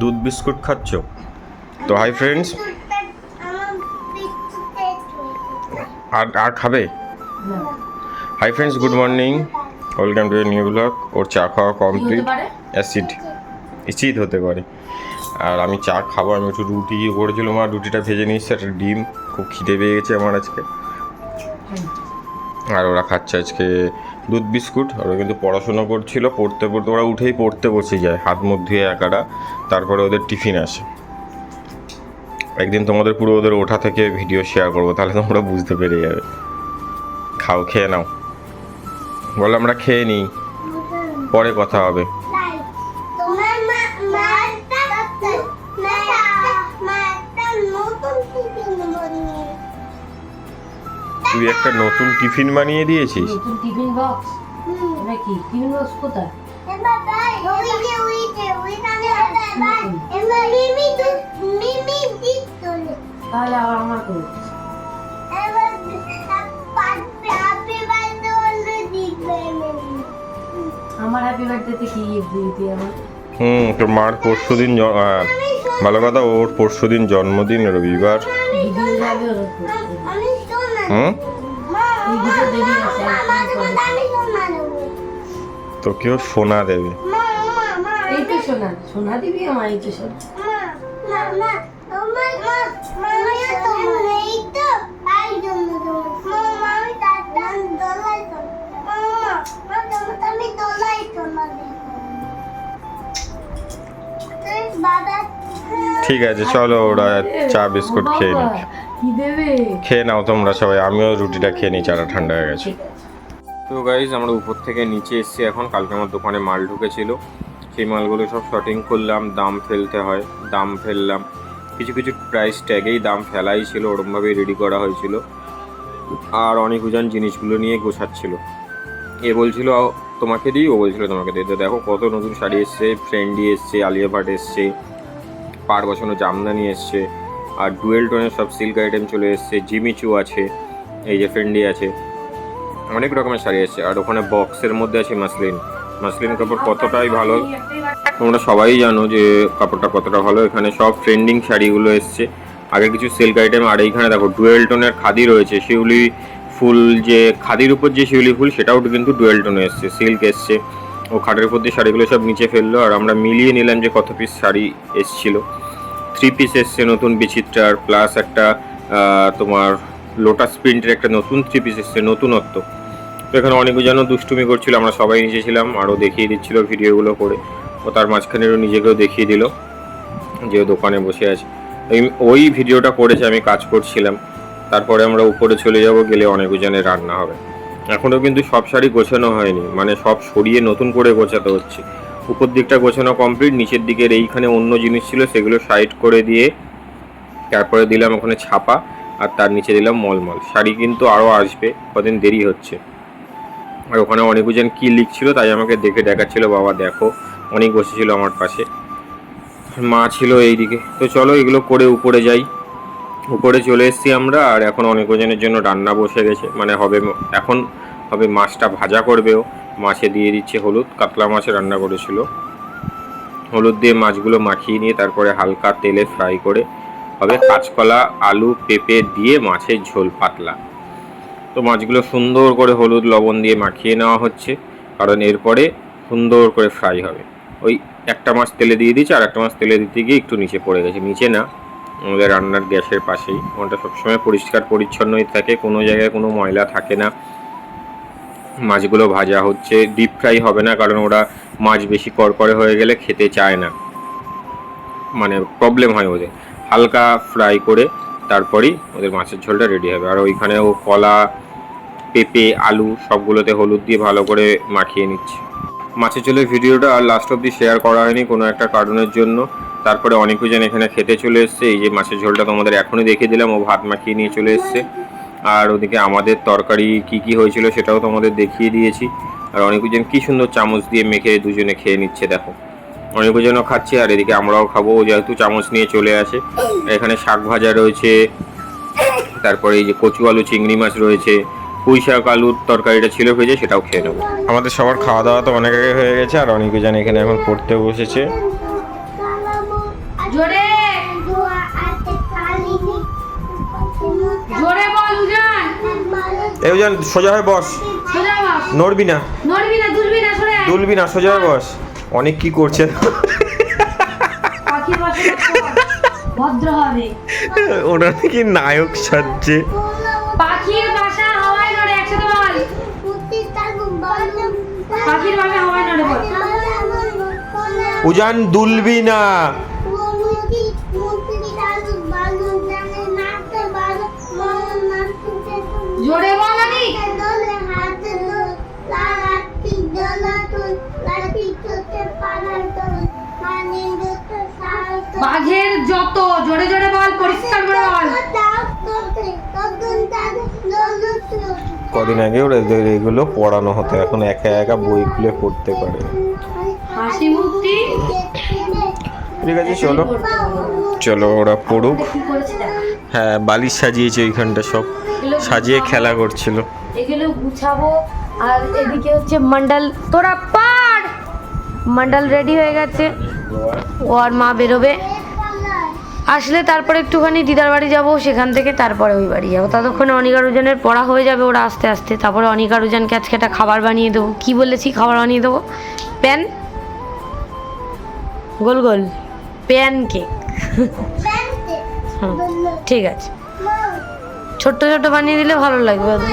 দুধ বিস্কুট খাচ্ছ? তো হাই ফ্রেন্ডস। আর আর খাবে? Hi friends good morning welcome to new blog ওর চা খাওয়া কমপ্লিট অ্যাসিড এসিড হতে পারে। আর আমি চা খাব আমি একটু রুটি করেছিলাম আর রুটিটা ভেজে নিয়েছি একটা ডিম। খুব খিদে পেয়ে গেছে আমার আজকে। আর ওরা খাচ্ছে আজকে দুধ বিস্কুট, ওরা কিন্তু পড়াশোনা করছিল, পড়তে পড়তে, ওরা উঠেই পড়তে বসে যায়, হাত মুখ ধুয়ে একারা, তারপরে ওদের টিফিন আসে। একদিন তোমাদের পুরো ওদের ওঠা থেকে ভিডিও শেয়ার করব, তাহলে তোমরা বুঝতে পেরে যাবে। খাও, খেয়ে নাও। বলো আমরা খেয়ে নিই, পরে কথা হবে। তুই একটা নতুন টিফিন বানিয়ে দিয়েছিস? নতুন টিফিন বক্স টিফিন কোথায়। তাহলে আবার আমার করে। আমার হ্যাপি বার্থডেতে কি গিফট দিবি আমার হুম তোর মার পরশু দিন ভালো কথা ওর পরশু দিন জন্মদিন রবিবার। হুম। তোকেও সোনা দেবে সোনা সোনা দিবি আমার এই তো সোনা ঠিক আছে, চলো ওরা চা, বিস্কুট খেয়ে নিক। খেয়ে নাও তোমরা সবাই, আমিও রুটিটা খেয়ে নিই, চাটা ঠান্ডা হয়ে গেছে। তো গাইজ আমরা উপর থেকে নিচে এসেছি এখন, কালকে আমার দোকানে মাল ঢুকেছিল। সেই মালগুলো সব শর্টিং করলাম, দাম ফেলতে হয়, দাম ফেললাম। কিছু কিছু প্রাইস ট্যাগেই দাম ফেলাই ছিল, ওরমভাবেই রেডি করা হয়েছিল। আর অনেক উজান জিনিসগুলো নিয়ে গোছাচ্ছিল। এ বলছিল, তোমাকে দিই, ও বলছিল তোমাকে দিই। তো দেখো কত নতুন শাড়ি এসছে ফ্রেন্ডি এসছে আলিয়া ভাট এসছে। পার বসানো, জামদানি এসছে, আর ডুয়েল টোনের সব সিল্ক আইটেম চলে এসছে জিমিচু আছে, এই যে ফ্রেন্ডি আছে, অনেক রকমের শাড়ি আছে আর ওখানে বক্সের মধ্যে আছে মাসলিন মাসলিন কাপড় কতটাই ভালো, তোমরা সবাই জানো যে কাপড়টা কতটা ভালো, এখানে সব ট্রেন্ডিং শাড়িগুলো এসছে, আগে কিছু সিল্ক আইটেম, আর এইখানে দেখো, ডুয়েল টোনের খাদি রয়েছে, শিউলি ফুল যে, খাদির উপর যে শিউলি ফুল, সেটাও কিন্তু ডুয়েল টোনে এসছে, সিল্ক এসছে ও খাটের উপর দিয়ে শাড়িগুলো সব নিচে ফেলল, আর আমরা মিলিয়ে নিলাম যে কত পিস শাড়ি এসছিল। থ্রি পিস এসছে নতুন বিচিত্রার প্লাস একটা তোমার লোটাস প্রিন্টের একটা নতুন থ্রি পিস এসছে, নতুনত্ব। তো এখানে অনেকে যেন দুষ্টুমি করছিল, আমরা সবাই নিচে ছিলাম, আরও দেখিয়ে দিচ্ছিল ভিডিওগুলো করে। ও তার মাঝখানে ও নিজেকেও দেখিয়ে দিল, যে দোকানে বসে আছে। ওই ভিডিওটা করেছে, আমি কাজ করছিলাম। তারপরে আমরা উপরে চলে যাব, গেলে অনেক রান্না হবে। এখনও কিন্তু সব শাড়ি গোছানো হয়নি। মানে সব সরিয়ে নতুন করে গোছাতে হচ্ছে। উপর দিকটা গোছানো কমপ্লিট নিচের দিকের এইখানে অন্য জিনিস ছিল, সেগুলো সাইড করে দিয়ে তারপরে দিলাম ওখানে ছাপা, আর তার নিচে দিলাম মলমল। শাড়ি কিন্তু আরও আসবে, কদিন দেরি হচ্ছে। আর ওখানে অনেকজন কি লিখছিল তাই আমাকে দেখে দেখাচ্ছিল, বাবা, দেখো, অনেক বসেছিল আমার পাশে। মা ছিল এইদিকে। তো চলো এগুলো করে উপরে যাই। উপরে চলে এসেছি আমরা, আর এখন অনেক অনেকজনের জন্য রান্না বসে গেছে। মানে হবে, এখন হবে, মাছটা ভাজা করবেও। মাছে দিয়ে দিচ্ছে হলুদ, কাতলা মাছ রান্না করেছিল। হলুদ দিয়ে মাছগুলো মাখিয়ে নিয়ে তারপরে হালকা তেলে ফ্রাই করে হবে কাঁচকলা, আলু, পেঁপে দিয়ে মাছের ঝোল পাতলা। তো মাছগুলো সুন্দর করে হলুদ, লবণ দিয়ে মাখিয়ে নেওয়া হচ্ছে, কারণ এরপরে সুন্দর করে ফ্রাই হবে। ওই একটা মাছ তেলে দিয়ে দিয়েছে, আর একটা মাছ তেলে দিতে গিয়ে একটু নিচে পড়ে গেছে। নিচে না, আমাদের রান্নার গ্যাসের পাশেই। ওটা সবসময় পরিষ্কার, পরিচ্ছন্নই থাকে, কোনো জায়গায় কোনো ময়লা থাকে না। মাছগুলো ভাজা হচ্ছে ডিপ ফ্রাই হবে না, কারণ ওরা মাছ বেশি করকরে হয়ে গেলে খেতে চায় না। মানে প্রবলেম হয় ওদের। হালকা ফ্রাই করে তারপরেই ওদের মাছের ঝোলটা রেডি হবে। আর ওইখানেও কলা, পেঁপে, আলু সবগুলোতে হলুদ দিয়ে ভালো করে মাখিয়ে নিচ্ছে। মাছের ঝোলের ভিডিওটা আর লাস্ট অবধি শেয়ার করা হয়নি কোনো একটা কারণের জন্য। তারপরে অনেকজন এখানে খেতে চলে এসছে। এই যে মাছের ঝোলটা তোমাদের এখনই দেখিয়ে দিলাম। ও ভাত মাখিয়ে নিয়ে চলে এসছে। আর ওদিকে আমাদের তরকারি কি কি হয়েছিল সেটাও তোমাদের দেখিয়ে দিয়েছি। আর অনেকজন কি সুন্দর চামচ দিয়ে মেখে দুজনে খেয়ে নিচ্ছে দেখো। অনেকজনও খাচ্ছে আর এদিকে আমরাও খাব ও যেহেতু চামচ নিয়ে চলে আসে। এখানে শাক ভাজা রয়েছে তারপরে এই যে কচু আলু চিংড়ি মাছ রয়েছে পুঁই শাক আলুর তরকারিটা ছিল ভেজে সেটাও খেয়ে নেব। আমাদের সবার খাওয়া দাওয়া তো অনেক আগে হয়ে গেছে আর অনেকে জানে এখানে এখন পড়তে বসেছে। জোরে! এই যেন সোজা হয়ে বস। সোজা নড়বি না। নড়বি না দুলবি না আয়। দুলবি না সোজা হয়ে বস। অনেক কি করছে। ভদ্র হবে। ওরা নাকি নায়ক সাজছে। পাখির বাসা হাওয়ায় নড়ে একসাথে বল। পাখির বাসা হাওয়ায় নড়ে বল। উজান দুলবি না। জোরে বল আমি বাঘের যত জোরে জোরে বল পরিষ্কার করে বল। কদিন আগে ওরা এদের এগুলো পড়ানো হতো এখন একা একা বই খুলে পড়তে পারে। হাসি মুক্তি ঠিক আছে চলো। চলো ওরা পড়ুক। হ্যাঁ বালিশ সাজিয়েছে ওইখানটা সব। সাজিয়ে খেলা করছিল। এগুলো গুছাবো আর এদিকে হচ্ছে মন্ডল তোরা পার! মন্ডল রেডি হয়ে গেছে। ও আর মা বেরোবে। আসলে তারপরে একটুখানি দিদার বাড়ি যাব সেখান থেকে তারপরে ওই বাড়ি যাব। ততক্ষণে অনিকা রুজানের পড়া হয়ে যাবে ওরা আস্তে আস্তে। তারপরে অনিকা রুজানকে আজকে একটা খাবার বানিয়ে দেবো। কি বলেছি খাবার বানিয়ে দেবো? প্যান? গোল গোল। প্যান কেক ঠিক আছে। ছোট্ট ছোট্ট বানিয়ে দিলে ভালো লাগবে ওদের।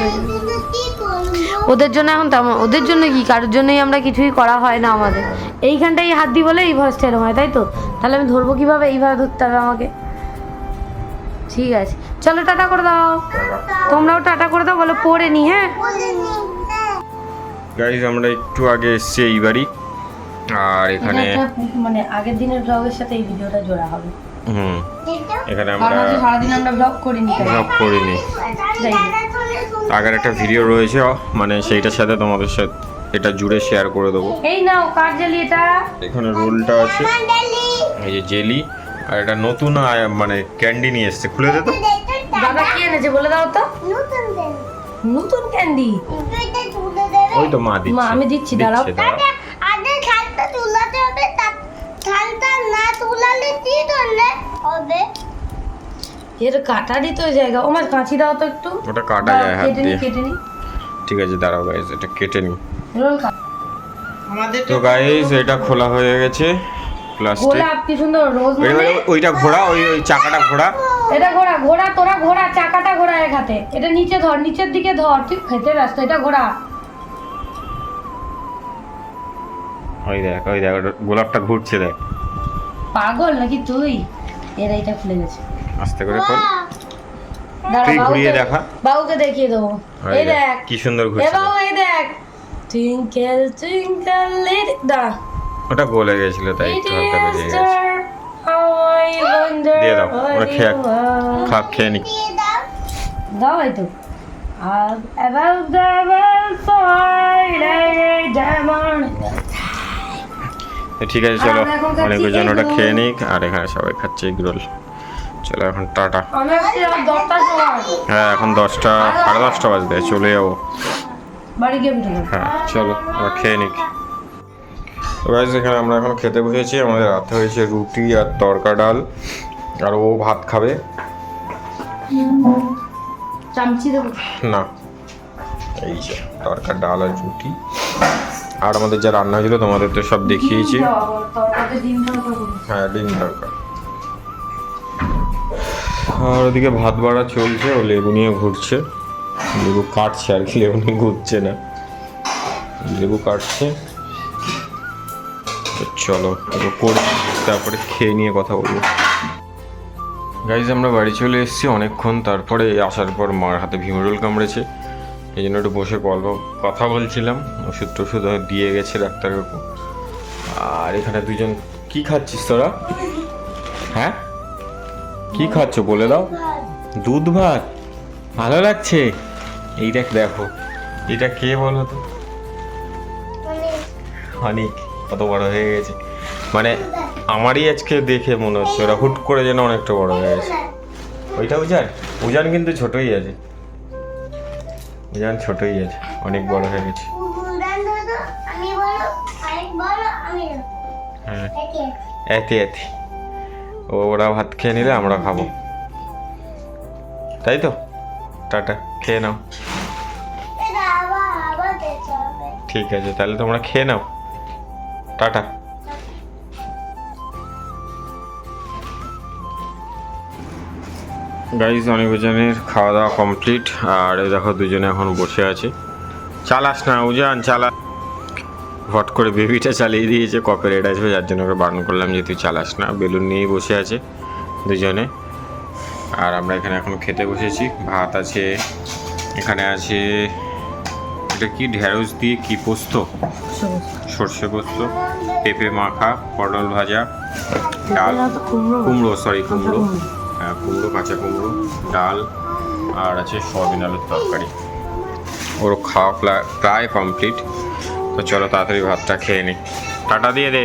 ওদের জন্য এখন তেমন ওদের জন্য কি? কারোর জন্যই আমরা কিছুই করা হয় না আমাদের। এইখানটাই হাত দিই বলে এই ভয়েসটা এরকম হয় তাই তো? তাহলে আমি ধরবো কীভাবে? এইভাবে ধরতে হবে আমাকে। ঠিক আছে। চলো টাটা করে দাও। তোমরাও টাটা করে দাও বলো পড়ে নি হ্যাঁ? গাইজ আমরা একটু আগে এসছি এই বাড়ি। আর এখানে মানে আগের দিনের ব্লগের সাথে এই ভিডিওটা জোড়া হবে। হুম। এখানে আমরা সারাদিন আমরা ব্লগ করিনি ব্লগ করিনি। আগের একটা ভিডিও রয়েছে মানে সেইটার সাথে তোমাদের সাথে এটা জুড়ে শেয়ার করে দেবো। এই নাও কার জালি এটা? এখানে রোলটা আছে। এই যে জেলি আর এটা নতুন আয়- মানে ক্যান্ডি নিয়ে এসছে। খুলে দে তো। দাদা কি এনেছে বলে দাও তো। নতুন ক্যান্ডি ওই তো মা দিচ্ছে। মা, আমি দিচ্ছি, দাঁড়াও। আগে খালটা তুলাতে হবে তা- খালটা না তুলালে কি করলে হবে? এর কাটারই তো জায়গা। ও মাছ কাঁচি দাও তো একটু। ওটা কাটা যায় হাত দিয়ে। কেটে নি। ঠিক আছে দাঁড়াও গাইজ এটা কেটে নি। তো গাইজ এটা খোলা হয়ে গেছে প্লাস্টিক গোলাপ কি সুন্দর রোজ মানে ওইটা ঘোড়া ওই ওই চাকাটা ঘোড়া এটা ঘোড়া ঘোড়া তোরা ঘোড়া চাকাটা ঘোড়া এক হাতে। এটা নিচে ধর নিচের দিকে ধর তুই খেতে ব্যস্ত এটা ঘোড়া ওই দেখ ওই দেখ গোলাপটা ঘুরছে দেখ। পাগল নাকি তুই? এর এইটা খুলে গেছে। আস্তে করে খোল। তুই ঘুরিয়ে দেখা। বাবুকে দেখিয়ে দেবো। এই দেখ, কি সুন্দর এ ঘুরছে বাবু এই দেখ। টুইঙ্কেল টুইঙ্কেল দাঁড়া ওটা গলে গেছিল তাই একটু হালকা বেরিয়ে গেছে। দিয়ে দিয়ে দাও ওরা খেয়ে খা খেয়ে নি। দাও। দাও এই তো। আর about the world Friday diamond. ঠিক আছে চলো। অনেক জন ওটা খেয়ে নিক আর এখানে সবাই খাচ্ছে এগ রোল চলো এখন টাটা। হ্যাঁ এখন দশটা সাড়ে দশটা বাজবে চলে যাব। হ্যাঁ চলো আমরা খেয়ে নিক। গাইজ এখানে আমরা এখন খেতে বসেছি। আমাদের রাতে হয়েছে রুটি আর তরকা ডাল আর ও ভাত খাবে। না এই যে তরকা ডাল আর রুটি। আর আমাদের যা রান্না হয়েছিল তোমাদের তো সব দেখিয়েছি। হ্যাঁ ডিম তরকা। আর ওদিকে ভাত বাড়া চলছে, ও লেবু নিয়ে ঘুরছে। লেবু কাটছে আর কি, লেবু নিয়ে ঘুরছে না। লেবু কাটছে। চলো, এবার করে তারপরে খেয়ে নিয়ে কথা বলব। গাইজ আমরা বাড়ি চলে এসেছি অনেকক্ষণ, তারপরে আসার পর মার হাতে ভিমরোল কামড়েছে। এই জন্য একটু বসে গল্প, কথা বলছিলাম। ওষুধ টষুধ দিয়ে গেছে ডাক্তারবাবু আর এখানে দুজন, কি খাচ্ছিস তোরা? হ্যাঁ? কি খাচ্ছ বলে দাও। দুধ ভাত। ভালো লাগছে? এইটা দেখো এটা কে বলো তো? অনেক। কত বড় হয়ে গেছে। মানে আমারই আজকে দেখে মনে হচ্ছে ওরা হুট করে যেন অনেকটা বড় হয়ে গেছে। ওইটা উজান? উজান কিন্তু ছোটই আছে। উজান ছোটই আছে। অনেক বড় হয়ে গেছে। হ্যাঁ। একে এতে ওরা ভাত খেয়ে নিলে আমরা খাব। তাই তো? টাটা, খেয়ে নাও। ঠিক আছে, তাহলে তোমরা খেয়ে নাও। টাটা। গাইজ অনির্বাচনের খাওয়া দাওয়া কমপ্লিট আর দেখো, দুজনে এখন বসে আছে। চালাস না, উজান চালা হট করে বেবিটা চালিয়ে দিয়েছে কপিরাইট আসবে, যার জন্য ওকে বারণ করলাম যে তুই চালাস না। বেলুন নিয়েই বসে আছে দুজনে। আর আমরা এখানে এখন খেতে বসেছি। ভাত আছে, এখানে আছে, এটা কি ঢেঁড়স দিয়ে কি পোস্ত? সর্ষে পোস্ত, পেঁপে মাখা, পটল ভাজা, ডাল, কুমড়ো সরি কুমড়ো। হ্যাঁ কুমড়ো, কাঁচা কুমড়ো, ডাল, আর আছে সয়াবিন আলুর তরকারি। ওর খাওয়া প্রায় কমপ্লিট তো চলো তাড়াতাড়ি ভাতটা খেয়ে নিই টাটা দিয়ে দে।